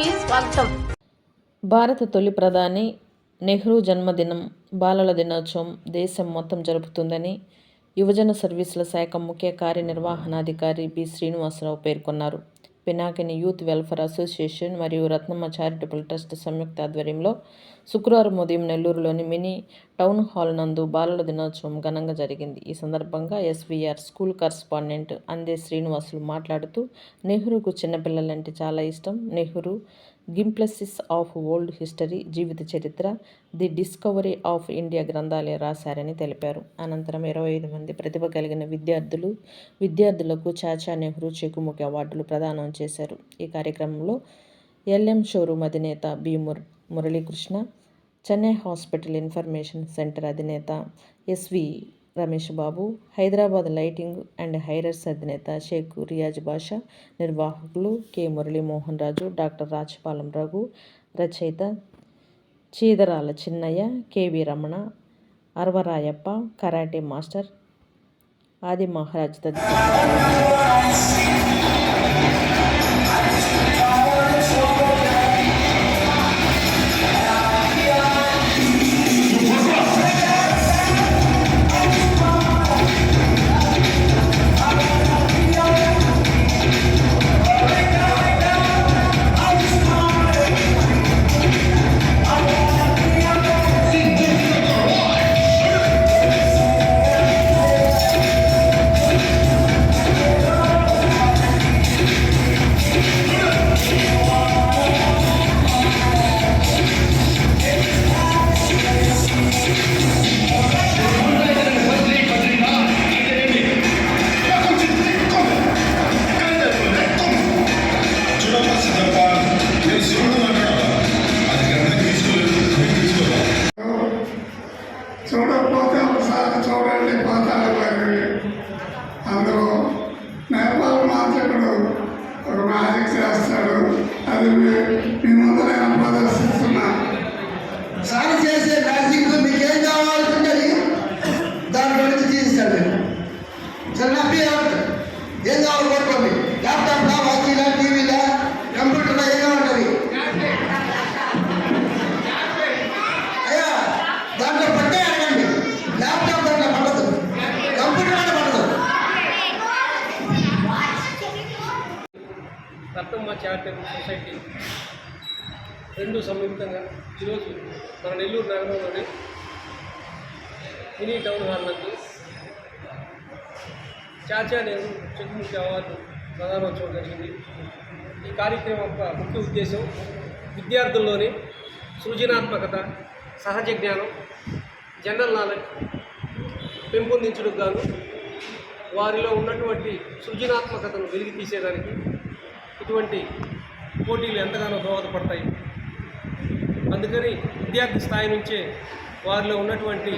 స్వాగతం. భారత తొలి ప్రధాని నెహ్రూ జన్మదినం బాలల దినోత్సవం దేశం మొత్తం జరుపుతుందని యువజన సర్వీసుల శాఖ ముఖ్య కార్యనిర్వహణాధికారి బి శ్రీనివాసరావు పేర్కొన్నారు. పినాకిని యూత్ వెల్ఫేర్ అసోసియేషన్ మరియు రత్నమ్మ చారిటబుల్ ట్రస్ట్ సంయుక్త ఆధ్వర్యంలో శుక్రవారం ఉదయం నెల్లూరులోని మినీ టౌన్ హాల్ నందు బాలల దినోత్సవం ఘనంగా జరిగింది. ఈ సందర్భంగా ఎస్వీఆర్ స్కూల్ కరస్పాండెంట్ అందే శ్రీనివాసులు మాట్లాడుతూ నెహ్రూకు చిన్నపిల్లలంటే చాలా ఇష్టం. Nehru glimpses of old history జీవిత చరిత్ర ది డిస్కవరీ ఆఫ్ ఇండియా గ్రంథాలయ రాశారని తెలిపారు. అనంతరం ఇరవై ఐదు మంది ప్రతిభ కలిగిన విద్యార్థులు విద్యార్థులకు చాచా నెహ్రూ చెక్కుముఖి అవార్డులు ప్రదానం చేశారు. ఈ కార్యక్రమంలో ఎల్ఎం షోరూమ్ అధినేత B ముర్ Muralikrishna Chennai hospital information centre అధినేత SV Ramesh Babu Hyderabad lighting and hirers అధినేత షేక్ రియాజ్ బాషా నిర్వాహకులు కె మురళీమోహన్ రాజు డాక్టర్ రాజపాలెం రఘు రచయిత Cheedarala Chinnaiah KV Ramana Aravarayappa karate master Adi Maharaj తదితరులు. మాంత్రికుడు ఒక మ్యాజిక్ చేస్తాడు అది మీ- మీ ముందు రత్నమ్మ చారిటబుల్ సొసైటీ రెండు సంయుక్తంగా ఈరోజు మన నెల్లూరు నగరంలోని మినీ టౌన్ హాల్ నందు చాచా నెహ్రూ చెక్కుముఖి అవార్డు ప్రధానోత్సవం జరిగింది. ఈ కార్యక్రమం యొక్క ముఖ్య ఉద్దేశం విద్యార్థుల్లోని సృజనాత్మకత సహజ జ్ఞానం జనరల్ నాలెడ్జ్ పెంపొందించడం గాను వారిలో ఉన్నటువంటి సృజనాత్మకతను వెలికి తీసేదానికి ఇటువంటి పోటీలు ఎంతగానో దోహదపడతాయి. అందుకని విద్యార్థి స్థాయి నుంచే వారిలో ఉన్నటువంటి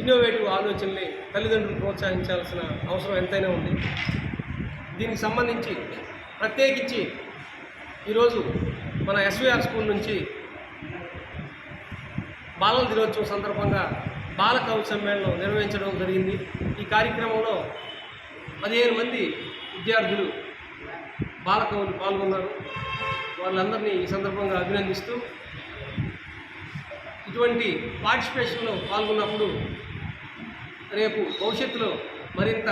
ఇన్నోవేటివ్ ఆలోచనల్ని తల్లిదండ్రులు ప్రోత్సహించాల్సిన అవసరం ఎంతైనా ఉంది. దీనికి సంబంధించి ప్రత్యేకించి ఈరోజు మన ఎస్విఆర్ స్కూల్ నుంచి బాలల దినోత్సవం సందర్భంగా బాల కవి సమ్మేళనం నిర్వహించడం జరిగింది. ఈ కార్యక్రమంలో పదిహేను మంది విద్యార్థులు బాలకవులు పాల్గొన్నారు. వాళ్ళందరినీ ఈ సందర్భంగా అభినందిస్తూ ఇటువంటి పార్టిసిపేషన్లో పాల్గొన్నప్పుడు రేపు భవిష్యత్తులో మరింత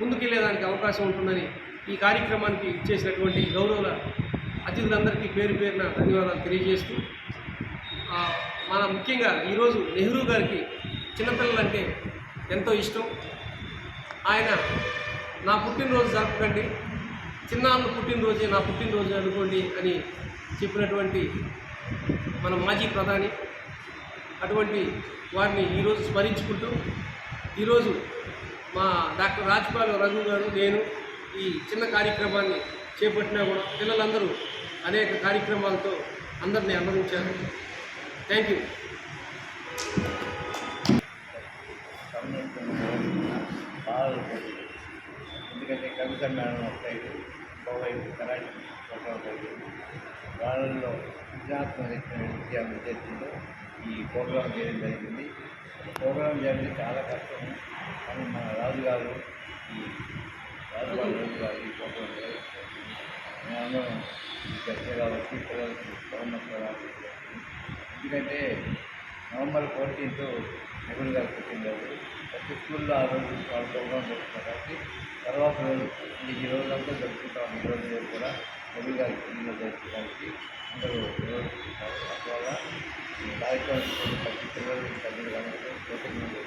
ముందుకెళ్ళేదానికి అవకాశం ఉంటుందని ఈ కార్యక్రమానికి ఇచ్చేసినటువంటి గౌరవ అతిథులందరికీ పేరు పేరున ధన్యవాదాలు తెలియజేస్తూ మన ముఖ్యంగా ఈరోజు నెహ్రూ గారికి చిన్నపిల్లలంటే ఎంతో ఇష్టం. ఆయన నా పుట్టినరోజు జరపకండి. చిన్నాన్న పుట్టినరోజే నా పుట్టినరోజు అనుకోండి అని చెప్పినటువంటి మన మాజీ ప్రధాని అటువంటి వారిని ఈరోజు స్మరించుకుంటూ ఈరోజు మా డాక్టర్ రాజ్పాల్ రఘు గారు నేను ఈ చిన్న కార్యక్రమాన్ని చేపట్టినా కూడా పిల్లలందరూ అనేక కార్యక్రమాలతో అందరినీ అలరించారు. థ్యాంక్ యూ ఎందుకంటే కవిత మేడం ఒక ఒకవైపు కరాటి ఒక సైడు వాళ్ళల్లో సృజనాత్మక విద్యా ఈ ప్రోగ్రాం చేయడం జరిగింది. ప్రోగ్రాం చేయడం చాలా కష్టం. కానీ మన రాజుగారు ఈ రాజుగారు రాజుగారు ఈ ప్రోగ్రాం చేయాలి ఉంటారు మేమందరం వచ్చి పిల్లలకి ఎందుకంటే నవంబర్ ఫోర్టీన్త్ నెహ్రూ గారు పుట్టినరోజు ప్రతి స్కూల్లో ఆ రోజు వాళ్ళ ప్రోగ్రామ్ జరుగుతున్నారు కాబట్టి తర్వాత రోజు ఈ రోజంతా జరుపుకుంటాం. ఈ రోజు రేపు కూడా నెహ్రూ గారి పుట్టినరోజు జరుపుకోవడానికి అందరూ నిర్వహిస్తున్నారు అందువల్ల ఈ కార్యక్రమం ప్రతి పిల్లలు తల్లిదండ్రులు కృతజ్ఞతలు